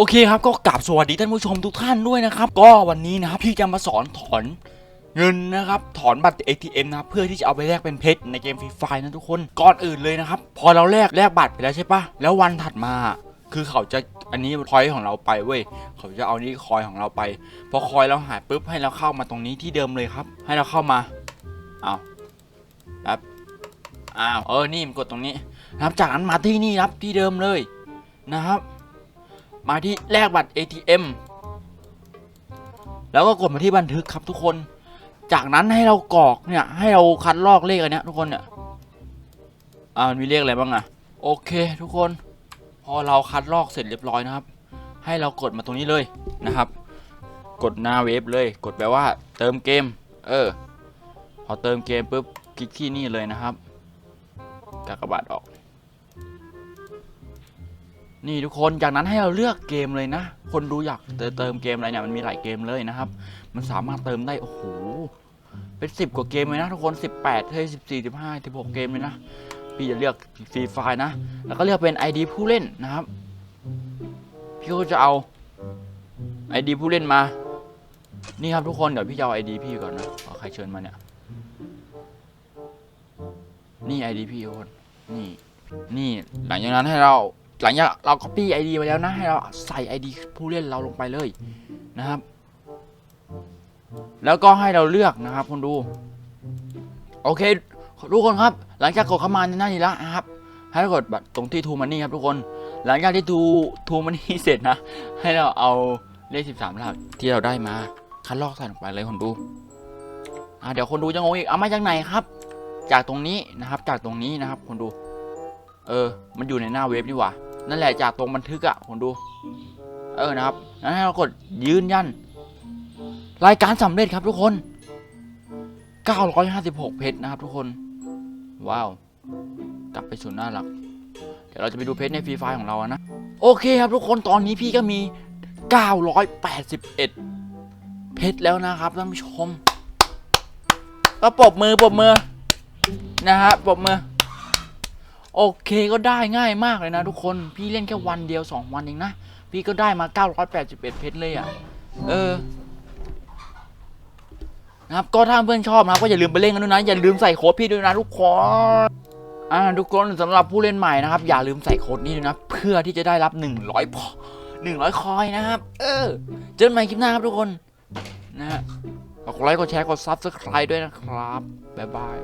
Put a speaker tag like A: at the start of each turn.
A: โอเคครับก็กราบสวัสดีท่านผู้ชมทุกท่านด้วยนะครับ ก็วันนี้นะครับพี่จะมาสอนถอนเงินนะครับถอนบัตร ATM นะครับเพื่อที่จะเอาไปแลกเป็นเพชรในเกมฟรีไฟนะทุกคนก่อนอื่นเลยนะครับพอเราแลกแลกบัตรไปแล้วใช่ปะแล้ววันถัดมา คือเขาจะอันนี้พอยของเราไปเว้ยเขาจะเอานี่คอยของเราไปพอคอยเราหายปุ๊บให้เราเข้ามาตรงนี้ที่เดิมเลยครับ ให้เราเข้ามาเอาแป๊บอ้าวเออนี่มันกดตรงนี้นะครับจากนั้นมาที่นี่ครับที่เดิมเลยนะครับ มาที่แลกบัตร ATM แล้วก็กดมาที่บันทึกครับทุกคน จากนั้นให้เรากรอกเนี่ย ให้เราคัดลอกเลขอันเนี้ยทุกคนเนี่ยอ่ามันมีเลขอะไรบ้างอะโอเคทุกคน พอเราคัดลอกเสร็จเรียบร้อยนะครับ ให้เรากดมาตรงนี้เลยนะครับ กดหน้าเว็บเลย กดแปลว่า เติมเกม เออ พอเติมเกมปุ๊บคลิกที่นี่เลยนะครับกากบาทออก นี่ทุกคนจากนั้นให้เราเลือกเกมเลยนะ คนดูอยากเติมเกมอะไรเนี่ยมันมีหลายเกมเลยนะครับ มันสามารถเติมได้โอ้โหเป็นสิบกว่าเกมเลยนะทุกคน18เฮ้ย14 15 16เกมเลยนะพี่จะเลือกฟรีไฟนะ แล้วก็เลือกเป็น ID ผู้เล่นนะครับ พี่ก็จะเอา ID ผู้เล่นมา นี่ครับทุกคนเดี๋ยวพี่จะเอา ID พี่ก่อนนะเอใครเชิญมาเนี่ย นี่ ID พี่ทุกคนนี่นี่หลังจากนั้นให้เรา หลังจากเรา copy ID ไปแล้วนะ ให้เราใส่ ID ผู้เล่นเราลงไปเลยนะครับ แล้วก็ให้เราเลือกนะครับคุณดู โอเคทุกคนครับ หลังจากกดเข้ามาในหน้านี้แล้วนะครับ ให้กดบัตรตรงที่ทูมันนี่ครับทุกคน หลังจากที่ทูทูมันนี่เสร็จนะ ให้เราเอาเลข 13หลักที่เราได้มาคัดลอกใส่ลงไปเลยคนดูอ่าเดี๋ยวคนดูจะงงอีก เอามาจากไหนครับ จากตรงนี้นะครับ จากตรงนี้นะครับ คนดู เออ มันอยู่ในหน้าเว็บนี่หว่า นั่นแหละจากตรงบันทึกอะคนดู เออนะครับนั้นให้เรากดยืนยัน รายการสำเร็จครับทุกคน 956 เพชรนะครับทุกคน ว้าว กลับไปสู่หน้าหลัก เดี๋ยวเราจะไปดูเพชรในฟรีไฟของเราอะนะ โอเคครับทุกคนตอนนี้พี่ก็มี 981 เพชรแล้วนะครับท่านผู้ชมก็ปรบมือปรบมือ นะฮะปรบมือ โอเคก็ได้ง่ายมากเลยนะทุกคนพี่เล่นแค่วันเดียว 2 วันเองนะ พี่ก็ได้มา 981 เพชรเลยอะ่ะ เออนะครับก็ถ้าเพื่อนชอบนะครับก็อย่าลืมไปเล่นกันด้วยนะ อย่าลืมใส่โค้ดพี่ด้วยนะทุกคนอ่าทุกคนสำหรับผู้เล่นใหม่นะครับ อย่าลืมใส่โค้ดนี้ด้วยนะ เพื่อที่จะได้รับ 100พอ100 คอยนะครับ เออ เจอกันใหม่คลิปหน้าครับทุกคนนะฮะฝากกดไลค์กดแชร์กดซับสไครต์ด้วยนะครับบ๊ายบาย